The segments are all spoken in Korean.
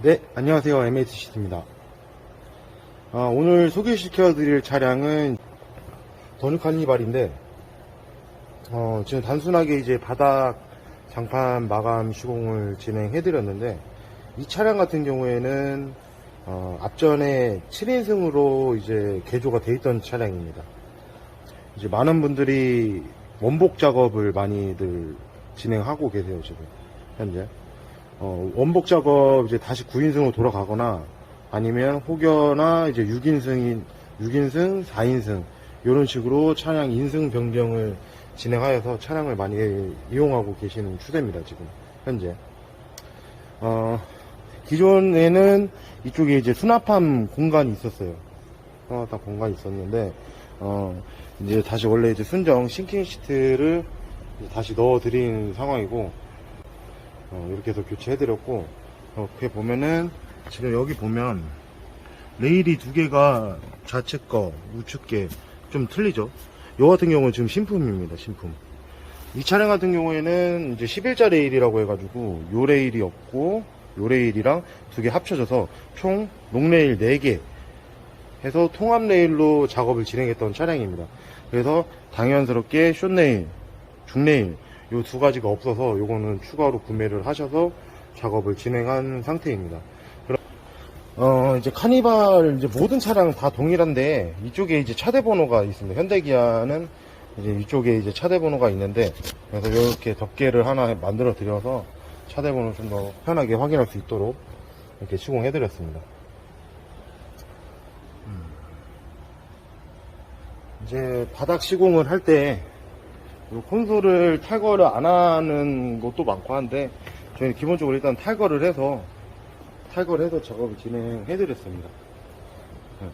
네, 안녕하세요. MHC입니다. 아, 오늘 소개시켜 드릴 차량은 더뉴 카니발인데, 어, 지금 단순하게 이제 바닥 장판 마감 시공을 진행해 드렸는데, 이 차량 같은 경우에는, 어, 앞전에 7인승으로 이제 개조가 돼 있던 차량입니다. 이제 많은 분들이 원복 작업을 많이들 진행하고 계세요, 지금. 현재. 어, 원복 작업 이제 다시 9인승으로 돌아가거나 아니면 혹여나 이제 6인승인 6인승, 4인승 이런 식으로 차량 인승 변경을 진행하여서 차량을 많이 이용하고 계시는 추세입니다 지금 현재. 어, 기존에는 이쪽에 이제 수납함 공간이 있었어요. 수납함 공간이 있었는데 어, 이제 다시 원래 이제 순정 싱킹 시트를 다시 넣어드린 상황이고 어, 이렇게 해서 교체해드렸고 이렇게 보면은 지금 여기 보면 레일이 두 개가 좌측 거 우측 게 좀 틀리죠? 요 같은 경우는 지금 신품입니다 신품. 이 차량 같은 경우에는 이제 11자 레일이라고 해가지고 요 레일이 없고 요 레일이랑 두 개 합쳐져서 총 롱레일 4개 해서 통합 레일로 작업을 진행했던 차량입니다. 그래서 당연스럽게 숏레일 중레일 요 두 가지가 없어서 요거는 추가로 구매를 하셔서 작업을 진행한 상태입니다. 어 이제 카니발 이제 모든 차량 다 동일한데 이쪽에 이제 차대 번호가 있습니다. 현대기아는 이제 이쪽에 이제 차대 번호가 있는데 그래서 이렇게 덮개를 하나 만들어 드려서 차대 번호 좀 더 편하게 확인할 수 있도록 이렇게 시공해 드렸습니다. 음. 이제 바닥 시공을 할때 요 콘솔을 탈거를 안 하는 것도 많고 한데 저희는 기본적으로 일단 탈거를 해서 탈거를 해서 작업을 진행해 드렸습니다 네.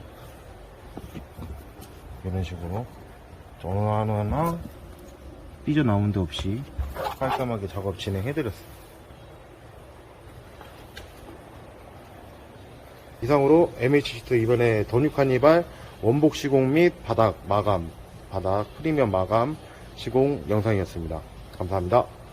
이런 식으로 어느 하나 삐져나온 데 없이 깔끔하게 작업 진행해 드렸습니다 이상으로 MH시트 이번에 더뉴 카니발 원복 시공 및 바닥 마감 바닥 프리미엄 마감 시공 영상이었습니다. 감사합니다.